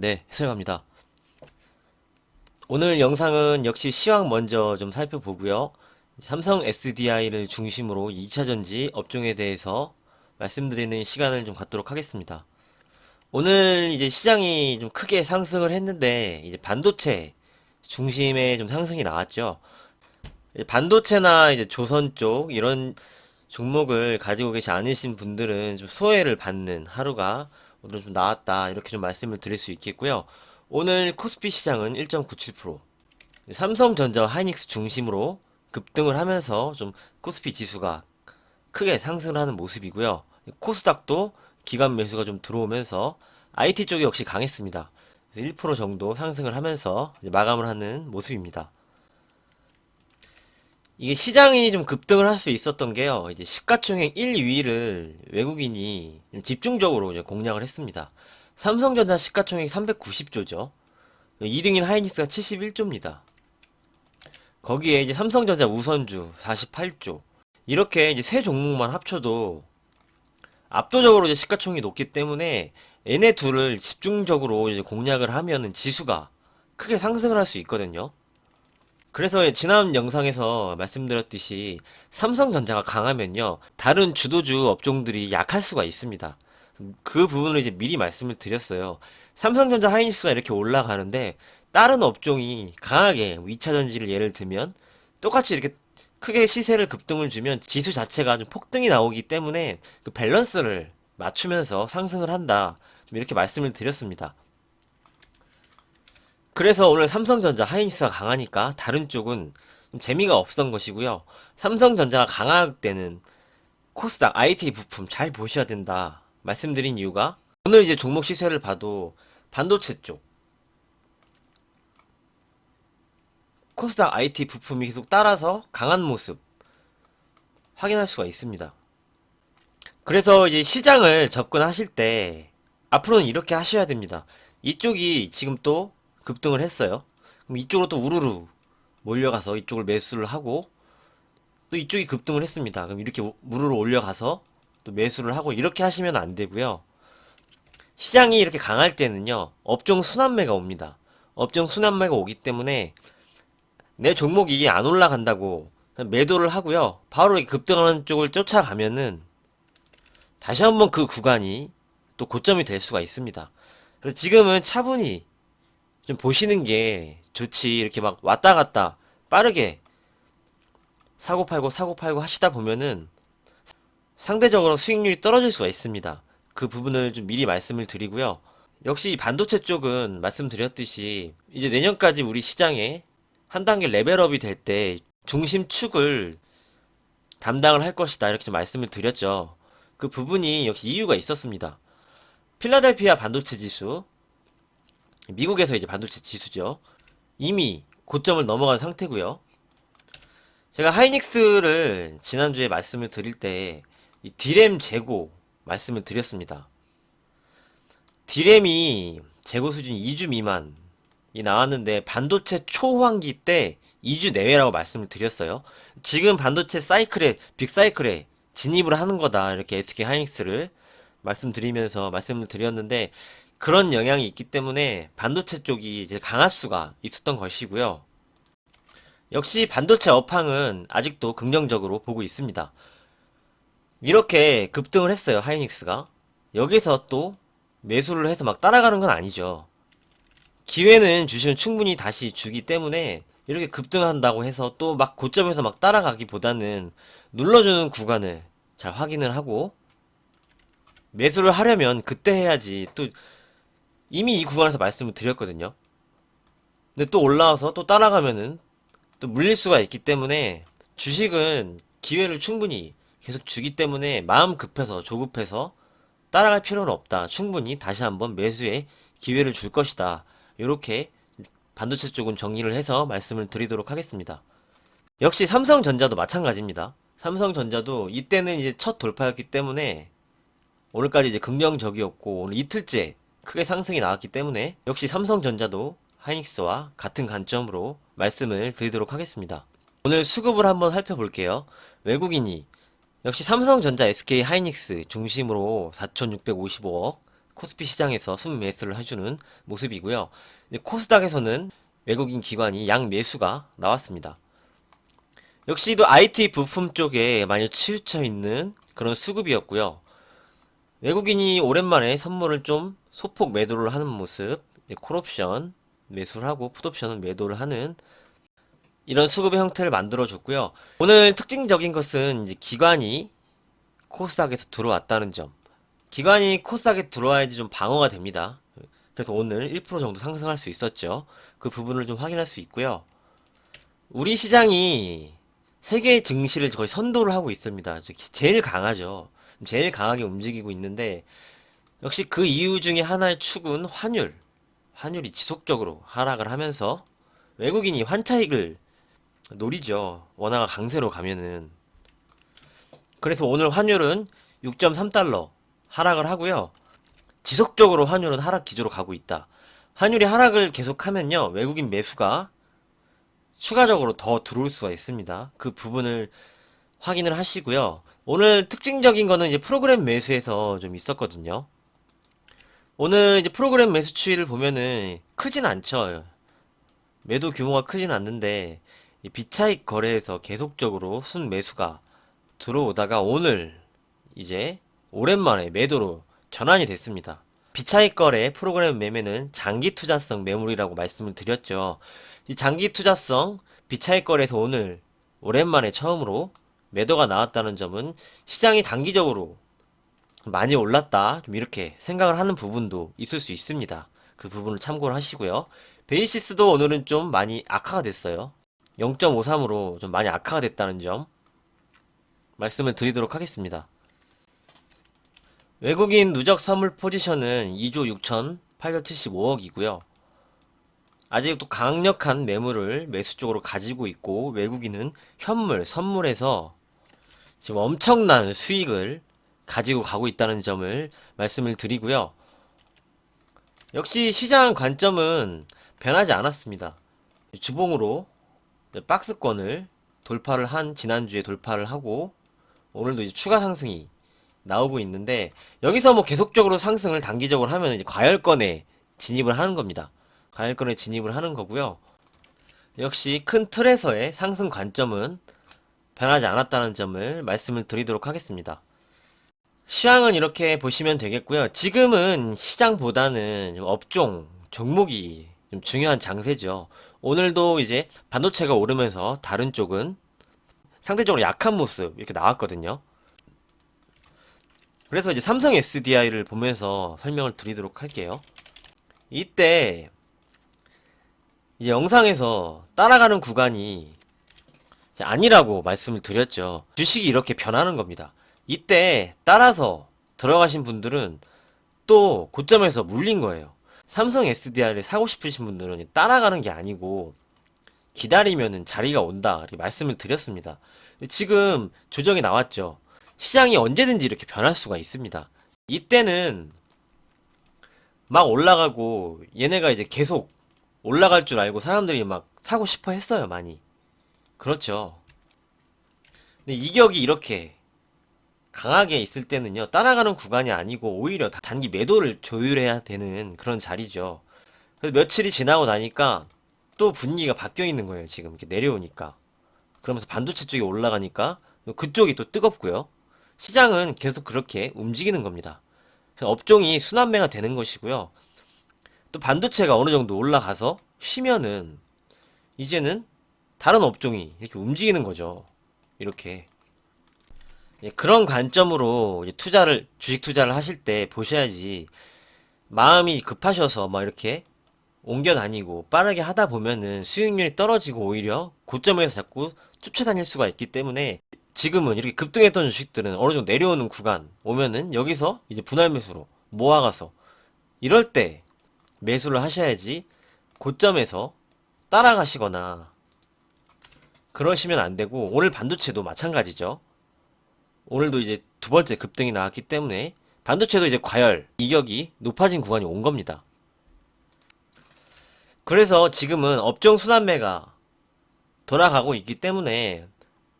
네, 해설갑니다. 오늘 영상은 역시 시황 먼저 좀 살펴보고요. 삼성 SDI를 중심으로 2차전지 업종에 대해서 말씀드리는 시간을 좀 갖도록 하겠습니다. 오늘 이제 시장이 좀 크게 상승을 했는데 이제 반도체 중심에 좀 상승이 나왔죠. 반도체나 이제 조선 쪽 이런 종목을 가지고 계시 않으신 분들은 좀 소외를 받는 하루가 오늘 좀 나왔다 이렇게 좀 말씀을 드릴 수 있겠고요. 오늘 코스피 시장은 1.97% 삼성전자와 하이닉스 중심으로 급등을 하면서 좀 코스피 지수가 크게 상승을 하는 모습이고요. 코스닥도 기관 매수가 좀 들어오면서 IT 쪽이 역시 강했습니다. 그래서 1% 정도 상승을 하면서 마감을 하는 모습입니다. 이게 시장이 좀 급등을 할 수 있었던 게요. 이제 시가총액 1, 2위를 외국인이 좀 집중적으로 이제 공략을 했습니다. 삼성전자 시가총액 390조죠. 2등인 하이닉스가 71조입니다. 거기에 이제 삼성전자 우선주 48조. 이렇게 이제 세 종목만 합쳐도 압도적으로 이제 시가총액이 높기 때문에 얘네 둘을 집중적으로 이제 공략을 하면은 지수가 크게 상승을 할 수 있거든요. 그래서 지난 영상에서 말씀드렸듯이 삼성전자가 강하면요 다른 주도주 업종들이 약할 수가 있습니다. 그 부분을 이제 미리 말씀을 드렸어요. 삼성전자 하이닉스가 이렇게 올라가는데 다른 업종이 강하게 2차 전지를 예를 들면 똑같이 이렇게 크게 시세를 급등을 주면 지수 자체가 좀 폭등이 나오기 때문에 그 밸런스를 맞추면서 상승을 한다. 좀 이렇게 말씀을 드렸습니다. 그래서 오늘 삼성전자 하이닉스가 강하니까 다른 쪽은 좀 재미가 없었던 것이고요. 삼성전자가 강할 때는 코스닥 IT 부품 잘 보셔야 된다. 말씀드린 이유가 오늘 이제 종목 시세를 봐도 반도체 쪽 코스닥 IT 부품이 계속 따라서 강한 모습 확인할 수가 있습니다. 그래서 이제 시장을 접근하실 때 앞으로는 이렇게 하셔야 됩니다. 이쪽이 지금 또 급등을 했어요. 그럼 이쪽으로 또 우르르 몰려가서 이쪽을 매수를 하고 또 이쪽이 급등을 했습니다. 그럼 이렇게 우- 우르르 올려가서 또 매수를 하고 이렇게 하시면 안 되고요. 시장이 이렇게 강할 때는요. 업종 순환매가 옵니다. 업종 순환매가 오기 때문에 내 종목이 안 올라간다고 매도를 하고요. 바로 급등하는 쪽을 쫓아가면은 다시 한번 그 구간이 또 고점이 될 수가 있습니다. 그래서 지금은 차분히 좀 보시는 게 좋지. 이렇게 막 왔다 갔다 빠르게 사고 팔고 사고 팔고 하시다 보면은 상대적으로 수익률이 떨어질 수가 있습니다. 그 부분을 좀 미리 말씀을 드리고요. 역시 이 반도체 쪽은 말씀드렸듯이 이제 내년까지 우리 시장에 한 단계 레벨업이 될 때 중심축을 담당을 할 것이다. 이렇게 좀 말씀을 드렸죠. 그 부분이 역시 이유가 있었습니다. 필라델피아 반도체 지수, 미국에서 이제 반도체 지수죠. 이미 고점을 넘어간 상태고요. 제가 하이닉스를 지난주에 말씀을 드릴 때 이 디램 재고 말씀을 드렸습니다. 디램이 재고 수준 2주 미만이 나왔는데 반도체 초호황기 때 2주 내외라고 말씀을 드렸어요. 지금 반도체 사이클에 빅사이클에 진입을 하는 거다. 이렇게 SK 하이닉스를 말씀드리면서 말씀을 드렸는데 그런 영향이 있기 때문에 반도체 쪽이 이제 강할 수가 있었던 것이고요. 역시 반도체 업황은 아직도 긍정적으로 보고 있습니다. 이렇게 급등을 했어요, 하이닉스가. 여기서 또 매수를 해서 막 따라가는 건 아니죠. 기회는 주시면 충분히 다시 주기 때문에 이렇게 급등한다고 해서 또 막 고점에서 막 따라가기보다는 눌러주는 구간을 잘 확인을 하고 매수를 하려면 그때 해야지 또 이미 이 구간에서 말씀을 드렸거든요. 근데 또 올라와서 또 따라가면은 또 물릴 수가 있기 때문에 주식은 기회를 충분히 계속 주기 때문에 마음 급해서 조급해서 따라갈 필요는 없다. 충분히 다시 한번 매수에 기회를 줄 것이다. 이렇게 반도체 쪽은 정리를 해서 말씀을 드리도록 하겠습니다. 역시 삼성전자도 마찬가지입니다. 삼성전자도 이때는 이제 첫 돌파였기 때문에 오늘까지 이제 긍정적이었고 오늘 이틀째 크게 상승이 나왔기 때문에 역시 삼성전자도 하이닉스와 같은 관점으로 말씀을 드리도록 하겠습니다. 오늘 수급을 한번 살펴볼게요. 외국인이 역시 삼성전자, SK 하이닉스 중심으로 4,655억 코스피 시장에서 순매수를 해주는 모습이고요. 코스닥에서는 외국인 기관이 양 매수가 나왔습니다. 역시 또 IT 부품 쪽에 많이 치우쳐 있는 그런 수급이었고요. 외국인이 오랜만에 선물을 좀 소폭 매도를 하는 모습, 이제 콜옵션 매수를 하고 풋옵션은 매도를 하는 이런 수급의 형태를 만들어줬고요. 오늘 특징적인 것은 이제 기관이 코스닥에서 들어왔다는 점. 기관이 코스닥에 들어와야지 좀 방어가 됩니다. 그래서 오늘 1% 정도 상승할 수 있었죠. 그 부분을 좀 확인할 수 있고요. 우리 시장이 세계 증시를 거의 선도를 하고 있습니다. 제일 강하죠. 제일 강하게 움직이고 있는데 역시 그 이유 중에 하나의 축은 환율. 환율이 지속적으로 하락을 하면서 외국인이 환차익을 노리죠. 원화가 강세로 가면은. 그래서 오늘 환율은 6.3달러 하락을 하고요. 지속적으로 환율은 하락 기조로 가고 있다. 환율이 하락을 계속하면요. 외국인 매수가 추가적으로 더 들어올 수가 있습니다. 그 부분을 확인을 하시고요. 오늘 특징적인 거는 이제 프로그램 매수에서 좀 있었거든요. 오늘 이제 프로그램 매수 추이를 보면은 크진 않죠. 매도 규모가 크진 않는데 이 비차익 거래에서 계속적으로 순 매수가 들어오다가 오늘 이제 오랜만에 매도로 전환이 됐습니다. 비차익 거래 프로그램 매매는 장기 투자성 매물이라고 말씀을 드렸죠. 이 장기 투자성 비차익 거래에서 오늘 오랜만에 처음으로 매도가 나왔다는 점은 시장이 단기적으로 많이 올랐다 좀 이렇게 생각을 하는 부분도 있을 수 있습니다. 그 부분을 참고를 하시고요. 베이시스도 오늘은 좀 많이 악화가 됐어요. 0.53으로 좀 많이 악화가 됐다는 점 말씀을 드리도록 하겠습니다. 외국인 누적 선물 포지션은 2조 6,875억이고요. 아직도 강력한 매물을 매수 쪽으로 가지고 있고 외국인은 현물, 선물에서 지금 엄청난 수익을 가지고 가고 있다는 점을 말씀을 드리고요. 역시 시장 관점은 변하지 않았습니다. 주봉으로 박스권을 돌파를 한 지난주에 돌파를 하고 오늘도 이제 추가 상승이 나오고 있는데 여기서 뭐 계속적으로 상승을 단기적으로 하면 이제 과열권에 진입을 하는 겁니다. 과열권에 진입을 하는 거고요. 역시 큰 틀에서의 상승 관점은 변하지 않았다는 점을 말씀을 드리도록 하겠습니다. 시황은 이렇게 보시면 되겠고요. 지금은 시장보다는 좀 업종, 종목이 좀 중요한 장세죠. 오늘도 이제 반도체가 오르면서 다른 쪽은 상대적으로 약한 모습 이렇게 나왔거든요. 그래서 이제 삼성 SDI를 보면서 설명을 드리도록 할게요. 이때 이제 영상에서 따라가는 구간이 아니라고 말씀을 드렸죠. 주식이 이렇게 변하는 겁니다. 이때 따라서 들어가신 분들은 또 고점에서 물린 거예요. 삼성 SDI를 사고 싶으신 분들은 따라가는 게 아니고 기다리면은 자리가 온다. 이렇게 말씀을 드렸습니다. 지금 조정이 나왔죠. 시장이 언제든지 이렇게 변할 수가 있습니다. 이때는 막 올라가고 얘네가 이제 계속 올라갈 줄 알고 사람들이 막 사고 싶어 했어요, 많이. 그렇죠. 근데 이격이 이렇게 강하게 있을 때는요, 따라가는 구간이 아니고 오히려 단기 매도를 조율해야 되는 그런 자리죠. 그래서 며칠이 지나고 나니까 또 분위기가 바뀌어 있는 거예요, 지금. 이렇게 내려오니까. 그러면서 반도체 쪽이 올라가니까 그쪽이 또 뜨겁고요. 시장은 계속 그렇게 움직이는 겁니다. 업종이 순환매가 되는 것이고요. 또 반도체가 어느 정도 올라가서 쉬면은 이제는 다른 업종이 이렇게 움직이는 거죠. 이렇게. 예, 그런 관점으로 투자를, 주식 투자를 하실 때 보셔야지 마음이 급하셔서 막 이렇게 옮겨 다니고 빠르게 하다 보면은 수익률이 떨어지고 오히려 고점에서 자꾸 쫓아다닐 수가 있기 때문에 지금은 이렇게 급등했던 주식들은 어느 정도 내려오는 구간 오면은 여기서 이제 분할 매수로 모아가서 이럴 때 매수를 하셔야지 고점에서 따라가시거나 그러시면 안 되고 오늘 반도체도 마찬가지죠. 오늘도 이제 두 번째 급등이 나왔기 때문에 반도체도 이제 과열 이격이 높아진 구간이 온 겁니다. 그래서 지금은 업종 순환매가 돌아가고 있기 때문에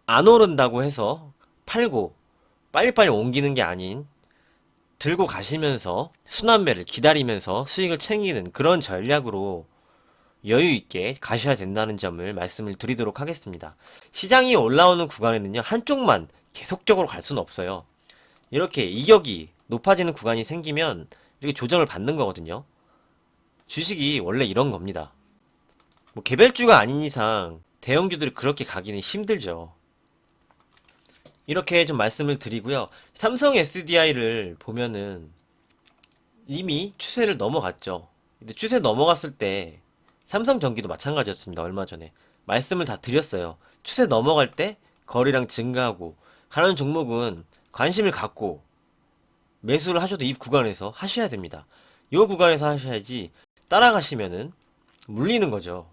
안 오른다고 해서 팔고 빨리빨리 옮기는 게 아닌 들고 가시면서 순환매를 기다리면서 수익을 챙기는 그런 전략으로 여유 있게 가셔야 된다는 점을 말씀을 드리도록 하겠습니다. 시장이 올라오는 구간에는요, 한쪽만 계속적으로 갈 수는 없어요. 이렇게 이격이 높아지는 구간이 생기면 이렇게 조정을 받는 거거든요. 주식이 원래 이런 겁니다. 뭐 개별주가 아닌 이상 대형주들이 그렇게 가기는 힘들죠. 이렇게 좀 말씀을 드리고요. 삼성 SDI를 보면은 이미 추세를 넘어갔죠. 근데 추세 넘어갔을 때 삼성전기도 마찬가지였습니다. 얼마 전에 말씀을 다 드렸어요. 추세 넘어갈 때 거래량 증가하고 하는 종목은 관심을 갖고 매수를 하셔도 이 구간에서 하셔야 됩니다. 이 구간에서 하셔야지 따라가시면은 물리는 거죠.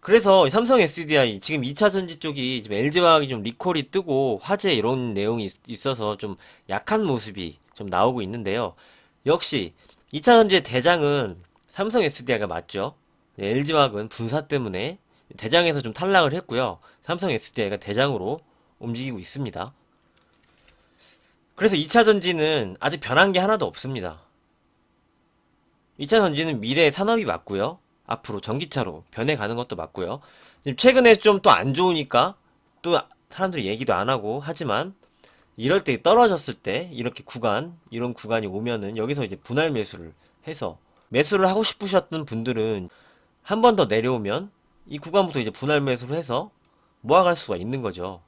그래서 삼성 SDI 지금 2차 전지 쪽이 지금 LG화학이 좀 리콜이 뜨고 화재 이런 내용이 있- 있어서 좀 약한 모습이 좀 나오고 있는데요. 역시 2차 전지의 대장은 삼성 SDI가 맞죠. LG화학은 분사 때문에 대장에서 좀 탈락을 했고요. 삼성 SDI가 대장으로 움직이고 있습니다. 그래서 2차 전지는 아직 변한 게 하나도 없습니다. 2차 전지는 미래의 산업이 맞고요. 앞으로 전기차로 변해가는 것도 맞고요. 최근에 좀 또 안 좋으니까 또 사람들이 얘기도 안 하고 하지만 이럴 때 떨어졌을 때 이렇게 구간 이런 구간이 오면은 여기서 이제 분할 매수를 해서 매수를 하고 싶으셨던 분들은 한 번 더 내려오면 이 구간부터 이제 분할 매수를 해서 모아갈 수가 있는 거죠.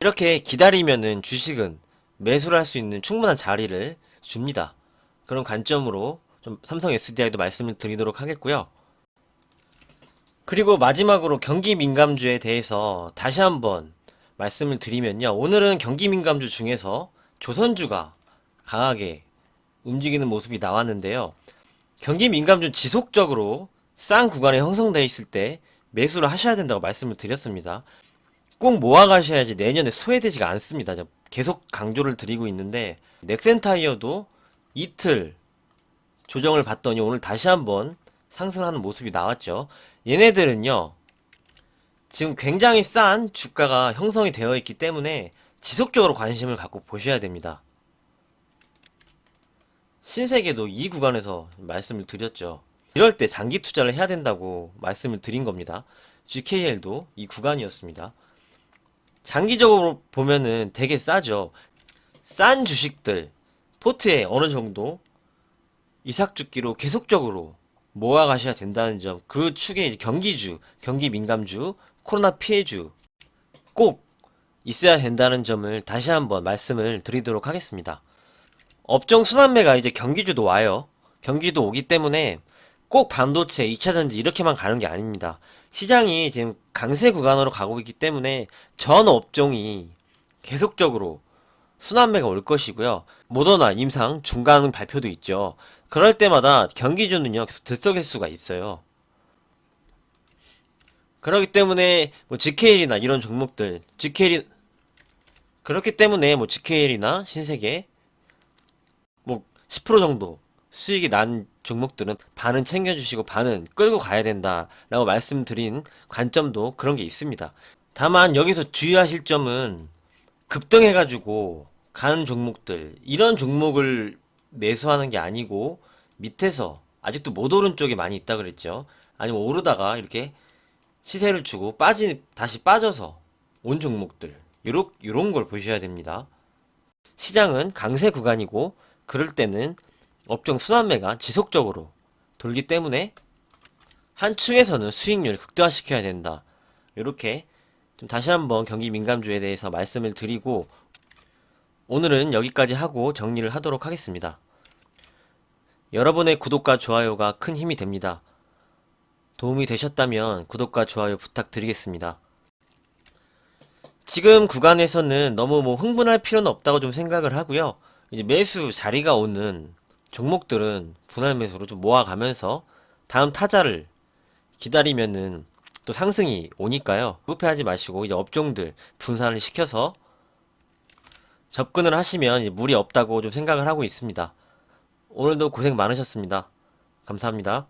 이렇게 기다리면은 주식은 매수를 할 수 있는 충분한 자리를 줍니다. 그런 관점으로 좀 삼성 SDI도 말씀을 드리도록 하겠고요. 그리고 마지막으로 경기 민감주에 대해서 다시 한번 말씀을 드리면요. 오늘은 경기 민감주 중에서 조선주가 강하게 움직이는 모습이 나왔는데요. 경기 민감주 지속적으로 싼 구간에 형성되어 있을 때 매수를 하셔야 된다고 말씀을 드렸습니다. 꼭 모아가셔야지 내년에 소외되지가 않습니다. 저 계속 강조를 드리고 있는데 넥센타이어도 이틀 조정을 받더니 오늘 다시 한번 상승하는 모습이 나왔죠. 얘네들은요, 지금 굉장히 싼 주가가 형성이 되어 있기 때문에 지속적으로 관심을 갖고 보셔야 됩니다. 신세계도 이 구간에서 말씀을 드렸죠. 이럴 때 장기 투자를 해야 된다고 말씀을 드린 겁니다. GKL도 이 구간이었습니다. 장기적으로 보면은 되게 싸죠. 싼 주식들, 포트에 어느 정도 이삭죽기로 계속적으로 모아가셔야 된다는 점, 그 축에 경기주, 경기 민감주, 코로나 피해주 꼭 있어야 된다는 점을 다시 한번 말씀을 드리도록 하겠습니다. 업종 순환매가 이제 경기주도 와요. 경기도 오기 때문에 꼭 반도체, 2차전지 이렇게만 가는 게 아닙니다. 시장이 지금 강세 구간으로 가고 있기 때문에 전 업종이 계속적으로 순환매가 올 것이고요. 모더나, 임상, 중간 발표도 있죠. 그럴 때마다 경기주는요, 계속 들썩일 수가 있어요. 그렇기 때문에 뭐 GKL이나 이런 종목들, GKL 그렇기 때문에 뭐 GKL이나 신세계 뭐 10% 정도 수익이 난 종목들은 반은 챙겨주시고 반은 끌고 가야 된다라고 말씀드린 관점도 그런 게 있습니다. 다만 여기서 주의하실 점은 급등해가지고 가는 종목들 이런 종목을 매수하는 게 아니고 밑에서 아직도 못 오른 쪽에 많이 있다 그랬죠. 아니면 오르다가 이렇게 시세를 주고 빠지 다시 빠져서 온 종목들 요런 요런 걸 보셔야 됩니다. 시장은 강세 구간이고 그럴 때는 업종 순환매가 지속적으로 돌기 때문에 한 축에서는 수익률을 극대화시켜야 된다. 이렇게 좀 다시 한번 경기 민감주에 대해서 말씀을 드리고 오늘은 여기까지 하고 정리를 하도록 하겠습니다. 여러분의 구독과 좋아요가 큰 힘이 됩니다. 도움이 되셨다면 구독과 좋아요 부탁드리겠습니다. 지금 구간에서는 너무 뭐 흥분할 필요는 없다고 좀 생각을 하고요. 이제 매수 자리가 오는 종목들은 분할 매수로 좀 모아가면서 다음 타자를 기다리면은 또 상승이 오니까요. 급해하지 마시고 이제 업종들 분산을 시켜서 접근을 하시면 무리 없다고 좀 생각을 하고 있습니다. 오늘도 고생 많으셨습니다. 감사합니다.